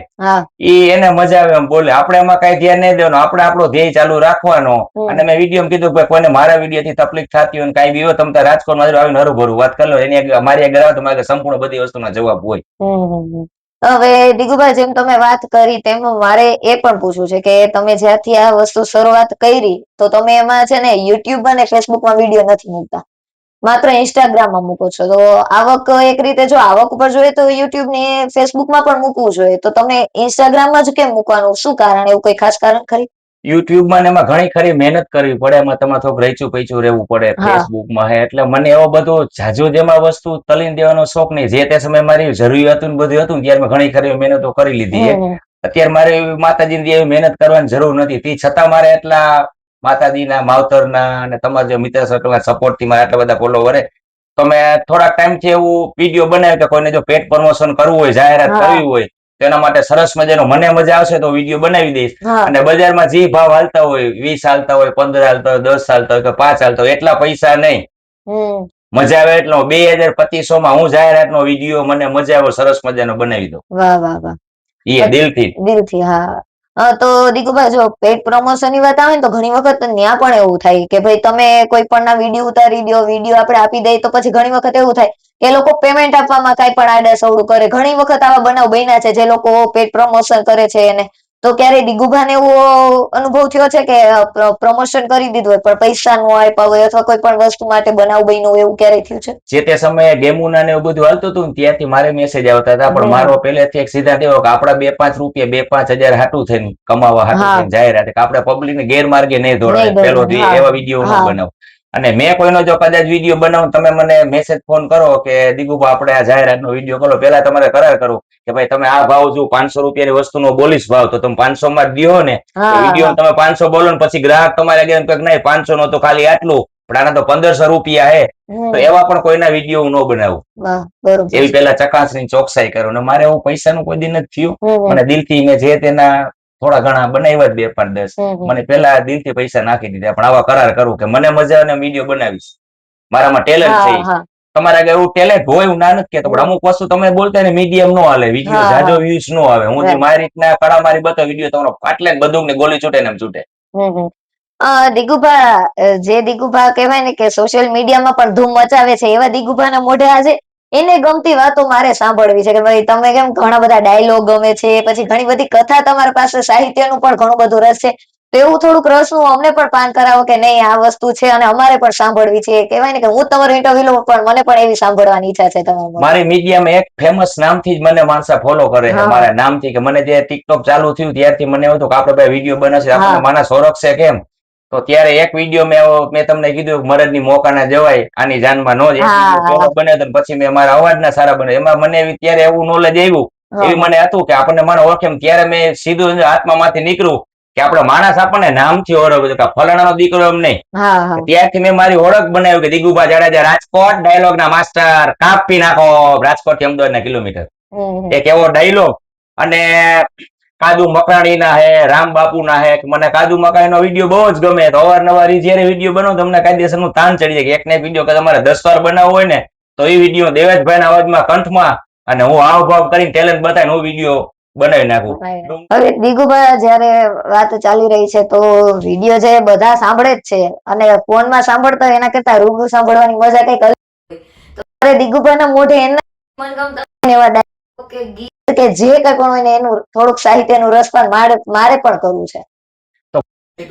એ એને મજા આવે એમ બોલે. આપણે એમાં કઈ ધ્યાન નહીં દેવાનું. આપણે આપણો ધ્યેય ચાલુ રાખવાનો. અને મેં વીડિયો કીધું કે કોઈને મારા વીડિયો થી તકલીફ થતી હોય કઈ બી હોય તમે રાજકોટમાં આવીને હરું ભરું વાત કરી લો. એની મારી આગળ આવે તો મારે સંપૂર્ણ બધી વસ્તુના જવાબ હોય. હવે દિગુભાઈ જેમ તમે વાત કરી તેમ મારે એ પણ પૂછવું છે કે તમે જ્યાંથી આ વસ્તુ શરૂઆત કરી તો તમે એમાં છે ને યુટ્યુબ અને ફેસબુકમાં વીડિયો નથી મૂકતા. માત્ર ઇન્સ્ટાગ્રામમાં મૂકો છો. તો આવક એક રીતે જો આવક ઉપર જોઈએ તો યુટ્યુબ ને ફેસબુકમાં પણ મૂકવું જોઈએ. તો તમે ઇન્સ્ટાગ્રામમાં જ કેમ મૂકવાનું? શું કારણ? એવું કઈ ખાસ કારણ ખરી? યુટ્યુબમાં એમાં ઘણી ખરી મહેનત કરવી પડે. એમાં તમારે થોડુંક રેચું પૈચું રહેવું પડે. ફેસબુકમાં હે. એટલે મને એવો બધો જાજુ જેમાં વસ્તુ તલીન દેવાનો શોખ નહીં. જે તે સમયે મારી જરૂરિયાત હતું ને બધું હતું ત્યારે મેં ઘણી ખરી મહેનતો કરી લીધી અત્યારે મારે માતાજી માતાજીની એવી મહેનત કરવાની જરૂર નથી. તે છતાં મારે એટલા માતાજીના માવતરના અને તમારા જે મિત્ર સર્કલના સપોર્ટથી મારા આટલા બધા ફોલોવર તો મેં થોડાક ટાઈમથી એવું વીડિયો બનાવ્યો કે કોઈને જો પેટ પ્રમોશન કરવું હોય જાહેરાત કરવી હોય તેના માટે સરસ મજાનો મને મજા આવશે તો વીડિયો બનાવી દઈશ. અને બજારમાં જે ભાવ હાલતા હોય વીસ હાલતા હોય પંદર હાલતા હોય દસ હાલતા હોય કે પાંચ હાલતા હોય એટલા પૈસા નહીં. મજા આવે એટલો બે હજાર પચીસો માં હું જાહેરાત નો વીડિયો મને મજા આવે સરસ મજાનો બનાવી દઉં. વાહ વાહ વાહ. એ દિલથી. દિલથી હા. તો દીકુભાઈ, જો પેડ પ્રમોશનની વાત આવે ને તો ઘણી વખત ત્યાં પણ એવું થાય કે ભાઈ તમે કોઈ પણ ના વીડિયો ઉતારી દો વીડિયો આપણે આપી દઈએ તો પછી ઘણી વખત એવું થાય કે લોકો પેમેન્ટ આપવામાં કાંઈ પણ આડાસવડું કરે. ઘણી વખત આવા બનાવ બન્યા છે જે લોકો પેડ પ્રમોશન કરે છે એને. તો ક્યારે દિગુભાને એવો અનુભવ થયો છે કે પ્રમોશન કરી દીધું હોય પણ પૈસા નો આપ્યા હોય અથવા કોઈ પણ વસ્તુ માટે બનાવ બન્યો એવું ક્યારે થયું છે? જે તે સમયે ડેમુના ને એવું બધું હાલતું હતું ત્યાંથી મારે મેસેજ આવતા હતા પણ મારો પહેલેથી એક સીધા દેવો કે આપડા બે પાંચ રૂપિયા બે પાંચ હજાર હાટું થઈને કમાવા હાટું થઈને જાહેરાત. કે આપણે પબ્લિક ને ગેરમાર્ગે નહીં દોડાય. પેલો એવા વીડિયો ન બનાવ. અને મેં કોઈનો જો કદાચ વીડિયો બનાવું તમે મને મેસેજ ફોન કરો કે દીગુભા આપણે આ જાહેરાતનો વીડિયો કરો પેલા તમારે કરાર કરો કે ભાઈ તમે આ ભાવ જો પાંચસો રૂપિયાની વસ્તુનો બોલીશ ભાવ. તો તમે પાંચસો માં દો ને વીડિયો તમે પાંચસો બોલો ને પછી ગ્રાહક તમારે આગળ નહીં પાંચસો નો તો ખાલી આટલું પણ આના તો પંદરસો રૂપિયા હે. તો એવા પણ કોઈના વીડિયો હું ન બનાવું. એવી પેલા ચકાસણી ચોકસાઈ કરો. અને મારે એવું પૈસાનું કોઈ દિન નથી થયું. અને દિલથી મેં જે તેના થોડા ઘણા બનાવ્યા બે પાંચ દસ. મને પેલા દિલથી પૈસા નાખી દીધા પણ આવા કરાર કરું કે મને મજા અને વીડિયો બનાવીશ. મારામાં ટેલેન્ટ છે તમારા આગળ એવું ટેલેન્ટ હોય એવું ના નથી પણ અમુક વસ્તુ તમે બોલતા ને મીડિયમ નો હાલે વીડિયો જાજો. વ્યૂઝ નો આવે. હું મારી રીતના કળા મારી બતાવ વીડિયો તમારો ફાટલે બધું ને ગોલી છૂટે ને એમ છૂટે. દિગુભા જે દિગુભા કહેવાય ને કે સોશિયલ મીડિયામાં પણ ધૂમ મચાવે છે એવા દિગુભાના મોઢે આજે એને ગમતી વાતો મારે સાંભળવી છે કે ભાઈ તમે કેમ ઘણા બધા ડાયલોગ ગમે છે પછી ઘણી બધી કથા તમારી પાસે સાહિત્યનું પણ ઘણું બધું રસ છે તો એવું થોડુંક રસનું અમને પણ પાન કરાવો કે નહીં આ વસ્તુ છે અને અમારે પણ સાંભળવી છે કહેવાય ને કે હું તમારો ઇન્ટરવ્યુ લઉં પણ મને પણ એવી સાંભળવાની ઈચ્છા છે તમારી મારી મીડિયામાં એક ફેમસ નામથી જ મને માણસા ફોલો કરે છે. મારા નામથી કે મને જે ટિકટોક ચાલુ થયું ત્યારથી મને એવું હતું કે આપણે ભાઈ વીડિયો બનાવશે આપણને. માણસ ઓળખશે કેમ તો ત્યારે એક વીડિયો મેં મેં તમને કીધું મરદની મોકા ના જવાય આની જાનમાં નો જાય. એક હા, વીડિયો પહેલો બન્યો હતો ને પછી મેં મારા અવાજ ના સારા બને. એમાં મને ત્યારે એવું નોલેજ આવ્યું. એવી મને હતું કે આપણને મને ઓળખે ત્યારે મેં સીધું આત્મામાંથી નીકળું કે આપડે માણસ આપણને નામથી ઓળખ કે ફલાણાનો દીકરો એમ નહીં. ત્યારથી મેં મારી ઓળખ બનાવી કે દિગુભા જાડેજા રાજકોટ ડાયલોગ ના માસ્ટર કાપી નાખો રાજકોટથી અમદાવાદ ના કિલોમીટર. એક એવો ડાયલોગ અને કાદુ મકરાણી ના હે રામ બાપુ ના હે મને કાદુ મકરાણી નો વીડિયો બહુ જ ગમે તો અવારનવાર જયારે વીડિયો બનાવો તમને કાયદેસરનું તાન ચડી જાય કે એક ને વીડિયો કે તમારે દસ વાર બનાવવો હોય ને તો એ વીડિયો દેવેશભાઈ ના અવાજમાં કંઠમાં અને હું હાવભાવ કરીને ટેલેન્ટ બતાવીને હું વીડિયો બનાવી નાખું. હવે દિગુભા જયારે વાત ચાલી રહી છે તો વીડિયો જે બધા સાંભળે જ છે અને ફોનમાં સાંભળતા હોય એના કરતા રૂબરૂ સાંભળવાની મજા કંઈક અલગ તો મોઢે એના મનગમતા એવા કે ગીત કે જે કઈ પણ હોય ને એનું થોડુંક સાહિત્યનું રસપાન મારે મારે પણ કરવું છે.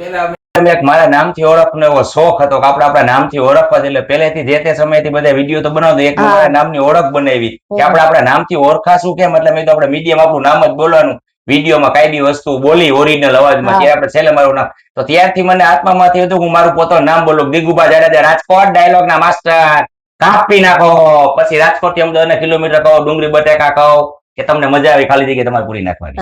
પહેલા અમે એક મારા નામથી ઓળખનો એવો શોખ હતો કે આપણે આપણા નામથી ઓળખવા એટલે પહેલેથી જે તે સમયથી બધા વીડિયો તો બનાવતો એક મારા નામની ઓળખ બનાવી કે. આપણે આપણા નામથી ઓળખાશું કેમ? એટલે મેં તો આપણે મીડિયમ આપણું નામ જ બોલવાનું. વિડીયોમાં કઈ બી વસ્તુ બોલી ઓરિજિનલ અવાજમાં. ત્યારે આપણે છેલ્લે મારું નામ. તો ત્યારથી મને આત્મામાંથી હતું હું મારું પોતાનું નામ બોલું દિગુભા જાડેજા રાજકોટ ડાયલોગ ના માસ્ટર કાપી નાખો. પછી રાજકોટથી અમદાવાદ કિલોમીટર કહો ડુંગળી બટેકા કહો. કે તમને મજા આવી ખાલી જગ્યા તમારે પૂરી નાખવાની.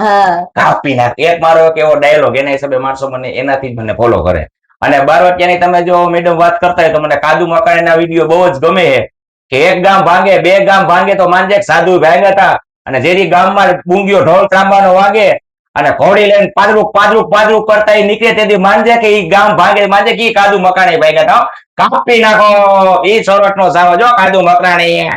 કાપી નાખ. એક મારો એક એવો ડાયલોગ એના હિસાબે માણસો મને એનાથી જ મને ફોલો કરે. અને બાર વાગ્યાની તમે જો મેડમ વાત કરતા હોય તો મને કાદુ મકાણીના વીડિયો બહુ જ ગમે છે. કે એક ગામ ભાંગે બે ગામ ભાંગે તો માનજે સાધુ ભાંગ હતા. અને જેથી ગામમાં બુંગીઓ ઢોલ ત્રાંબાનો વાગે અને ઘોડી લઈને પાદરું પાદરું પાદરું કરતા નીકળે તેથી માનજે કે ઈ ગામ ભાંગે માનજે કે કાદુ મકાણી ભાગ્યા ગયા કાપી નાખો. ઈ સોરઠ નો સાવ જો કાદુ મકરાણી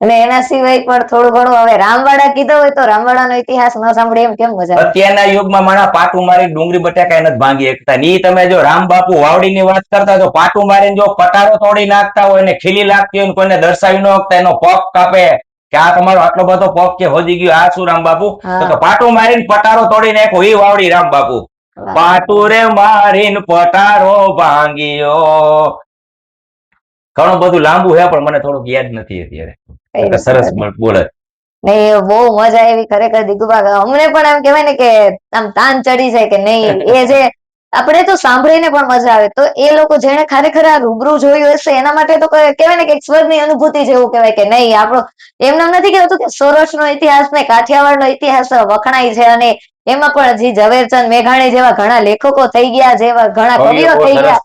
અને એના સિવાય પણ થોડું ઘણું હવે રામવાડા કીધો હોય તો રામવાડાનો ઇતિહાસ ન સાંભળે એમ કેમ મજા અત્યારના યુગમાં માણા પાટું મારી ડુંગળી બટાકા એને ભાંગી એકતા ની તમે જો રામ બાપુ વાવડીની વાત કરતા તો પાટું મારીને જો પટારો તોડી નાખતા હોય ને ખીલી લાગતી હોય કોઈને દર્શાવી ન શકતા એનો પગ કાપે. કે આ તમારો આટલો બધો પગ કે હોજી ગયો આ શું રામ બાપુ? તો પાટું મારીને પટારો તોડી નાખો એ વાવડી રામ બાપુ. પાટું રે મારીને પટારો ભાંગ્યો. ઘણું બધું લાંબુ હે પણ મને થોડુંક યાદ નથી અત્યારે. સરસ બોલે. નહીં બહુ મજા આવી ખરેખર દીગુબા અમને પણ એમ કહેવાય ને કે આમ તાન ચડી જાય કે નહીં એ જે આપણે તો સાંભળીને પણ મજા આવે. તો એ લોકો જેને ખરેખર આ રૂબરૂ જોયું હશે એના માટે તો કહેવાય ને કે સ્વર્ગની અનુભૂતિ જેવું કહેવાય કે નહીં. આપણો એમને એમ નથી કહેવાતું કે સૌરાષ્ટ્રનો ઇતિહાસ ને કાઠિયાવાડનો ઇતિહાસ વખણાય છે અને એમાં પણ હજી ઝવેરચંદ મેઘાણી જેવા ઘણા લેખકો થઈ ગયા જેવા ઘણા કવિઓ થઈ ગયા.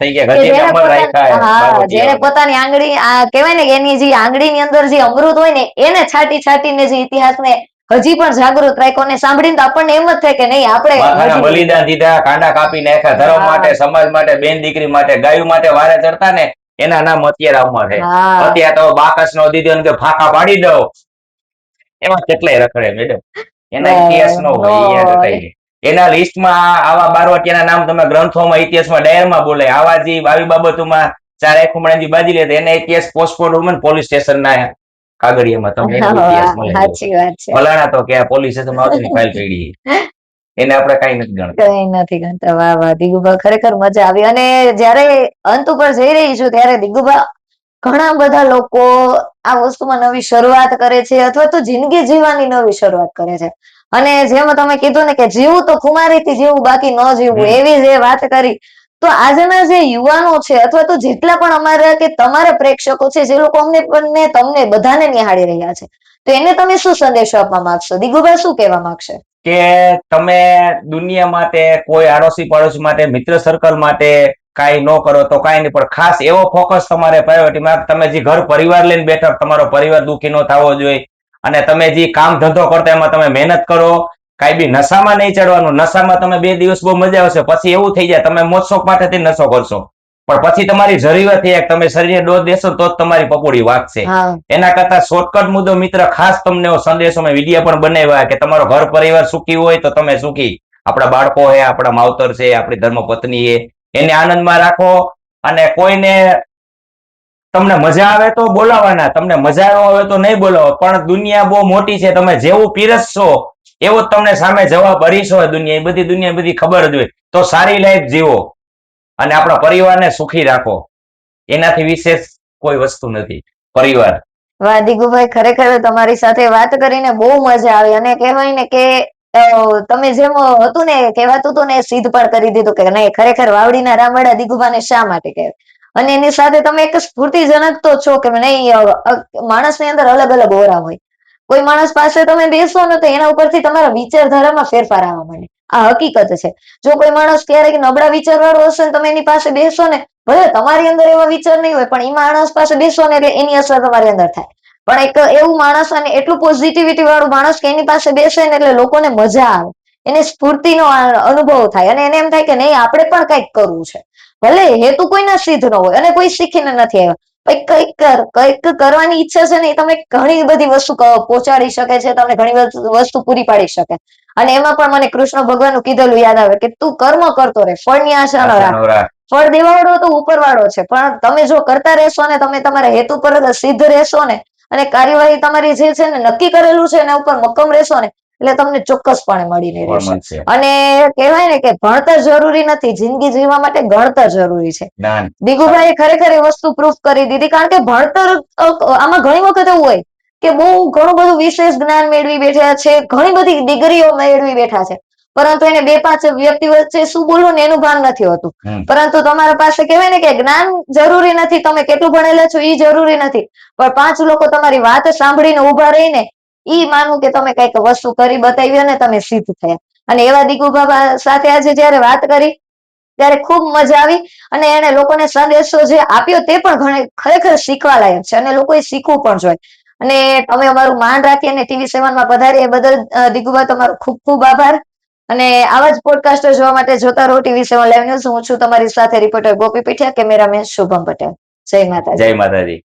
જેને પોતાની- આંગળી આ કહેવાય ને એની જે આંગળીની અંદર જે અમૃત હોય ને એને છાટી છાંટીને જે ઇતિહાસને હજી પણ જાગૃત રાખ્યો ને સાંભળીને તો આપણને એમ જ થાય કે નહીં આપણે બલિદાન દીધા કાંડા કાપી નાખ્યા ધર્મ માટે સમાજ માટે બેન દીકરી માટે ગાયું માટે વારે ચડતા ને એના નામ અત્યારે અમર છે. અત્યારે તો બાકસ નો દીધો કે ફાંકા પાડી દો એમાં કેટલાય રખડે મેડમ. એના. ઇતિહાસ નો હોય યાદ. હતા ઈ. એના લિસ્ટમાં આવા બારવટિયાના નામ તમે ગ્રંથોમાં ઇતિહાસમાં ડાયરમાં બોલે આવા જે આવી બાબતોમાં ચાર ખુમણાની બાજી લે એના ઇતિહાસ પોસ્ટપોર્ટ વુમન પોલીસ સ્ટેશન ના કાગળિયામાં તમને ઇતિહાસ મળે ફલાણા તો કે આ પોલીસ સ્ટેશનમાં આવતી ફાઇલ પડી એને આપણે કઈ નથી ગણતા. કઈ નથી ગણતા. વાહ વાહ દિગુબા ખરેખર મજા આવી. અને જ્યારે અંત ઉપર જઈ રહી છું ત્યારે દિગુબા ઘણા બધા લોકો આ વસ્તુમાં નવી શરૂઆત કરે છે અથવા તો જિંદગી જીવવાની નવી શરૂઆત કરે છે. અને જેમ તમે કીધું ને કે જીવું તો ખુમારીથી જીવું બાકી ન જીવવું એવી જે વાત કરી તો આજના જે યુવાનો છે અથવા તો જેટલા પણ અમારા કે તમારા પ્રેક્ષકો છે જે લોકો અમને પણ તમને બધાને નિહાળી રહ્યા છે તો એને તમે શું સંદેશો આપવા માંગશો? દિગુભાઈ શું કહેવા માંગશે? કે તમે દુનિયા માટે કોઈ આડોશી પાડોશી માટે મિત્ર સર્કલ માટે કાંઈ ન કરો તો કાંઈ નહીં. પણ ખાસ એવો ફોકસ તમારે પ્રાયોરિટીમાં તમે જે ઘર પરિવાર લઈને બેઠા તમારો પરિવાર દુઃખી ન થવો જોઈએ. અને તમે જે કામ ધંધો કરતા એમાં તમે મહેનત કરો. કાંઈ બી નશામાં નહીં ચડવાનું. નશામાં તમે બે દિવસ બહુ મજા આવશે. પછી એવું થઈ જાય તમે મોજશોખ માટેથી નશો કરશો. પણ પછી તમારી જરૂરિયાત એ તમે શરીર ડોઝ દેશો તો જ તમારી પકોડી વાગશે. એના કરતા શોર્ટકટ મુદ્દો મિત્ર ખાસ તમને એવો સંદેશો મેં વીડિયો પણ બનાવ્યા કે તમારો ઘર પરિવાર સુખી હોય તો તમે સુખી. આપણા બાળકો છે આપણા માવતર છે આપણી ધર્મપત્ની છે એને આનંદમાં રાખો અને કોઈને તમને મજા આવે તો બોલાવાના, તમને મજા આવે તો નહીં બોલાવો. પણ દુનિયા બહુ મોટી છે, તમે જેવું પીરસશો એવો તમને સામે જવાબ હરીશો દુનિયા, એ બધી દુનિયા બધી ખબર જ હોય. તો સારી લાઈફ જીવો અને આપણા પરિવારને સુખી રાખો. એનાથી વિશેષ કોઈ વસ્તુ નથી. પરિવાર. વાહ ખરેખર તમારી સાથે વાત કરીને બહુ મજા આવી અને કહેવાય ને કે તમે જેમ હતું ને કહેવાતું હતું ને સિદ્ધ પણ કરી દીધું કે નહીં, ખરેખર વાવડીના રામવાડા દિગુભાને શા માટે કહેવાય અને એની સાથે તમે એક સ્ફૂર્તિજનક તો છો કે નહીં માણસની અંદર અલગ અલગ ઓરા હોય. કોઈ માણસ પાસે તમે બેસો ને તો એના ઉપરથી તમારા વિચારધારામાં ફેરફાર આવવા માંડે. આ હકીકત છે. જો કોઈ માણસ ક્યારેક નબળા વિચારવાળો હશે ને, તમે એની પાસે બેસો ને, ભલે તમારી અંદર એવા વિચાર નહીં હોય, પણ એ માણસ પાસે બેસો ને એટલે એની અસર તમારી અંદર થાય. પણ એક એવું માણસ અને એટલું પોઝિટિવિટી વાળું માણસ કે એની પાસે બેસે ને એટલે લોકોને મજા આવે. એને સ્ફૂર્તિનો અનુભવ થાય અને એને એમ થાય કે નહીં આપણે પણ કંઈક કરવું છે. ભલે હેતુ કોઈના સિદ્ધ ન હોય અને કોઈ શીખીને નથી આવ્યા. કંઈક કંઈક કર- કંઈક કરવાની ઈચ્છા છે ને એ તમે ઘણી બધી વસ્તુ પહોંચાડી શકે છે તમને ઘણી બધી વસ્તુ પૂરી પાડી શકે. અને એમાં પણ મને કૃષ્ણ ભગવાનનું કીધેલું યાદ આવે કે તું કર્મ કરતો રહે ફળની આશા ન રાખ. ફળ દેવાવાળો તો ઉપરવાળો છે પણ તમે જો કરતા રહેશો ને તમે તમારા હેતુ પર સિદ્ધ રહેશો ને અને કાર્યવાહી તમારી જે છે ને નક્કી કરેલું છે એના ઉપર મક્કમ રહેશો ને એટલે તમને ચોક્કસપણે મળીને રહેશે. અને કહેવાય ને કે ભણતર જરૂરી નથી જિંદગી જીવવા માટે ગણતર જરૂરી છે. દીગુભાઈ ખરેખર એ વસ્તુ પ્રૂફ કરી દીધી કારણ કે ભણતર આમાં ઘણી વખત એવું હોય કે બહુ ઘણું બધું વિશેષ જ્ઞાન મેળવી બેઠા છે ઘણી બધી ડિગ્રીઓ મેળવી બેઠા છે. પરંતુ એને બે પાંચ વ્યક્તિ વચ્ચે શું બોલવું ને એનું ભાન નથી હોતું. પરંતુ તમારા પાસે કહેવાય ને કે જ્ઞાન જરૂરી નથી તમે કેટલું ભણેલા છો એ જરૂરી નથી. પણ પાંચ લોકો તમારી વાત સાંભળીને ઊભા રહીને ઈ માનવું કે તમે કંઈક વસ્તુ કરી બતાવી અને તમે સિદ્ધ થયા. અને એવા દિગુબાબા સાથે આજે જયારે વાત કરી ત્યારે ખૂબ મજા આવી અને એને લોકોને સંદેશો જે આપ્યો તે પણ ઘણે ખરેખર શીખવા લાયક છે અને લોકોએ શીખવું પણ જોઈએ. અને તમે અમારું માન રાખી અને ટીવી સેવનમાં પધારી એ બદલ દિગુબા તમારો ખૂબ ખૂબ આભાર. અને આવા જ પોડકાસ્ટ જોવા માટે જોતા રહો ટીવી સેવન લાઈવ ન્યૂઝ. હું છું તમારી સાથે રિપોર્ટર ગોપી પીઠિયા, કેમેરામેન શુભમ પટેલ. જય માતાજી. જય માતાજી.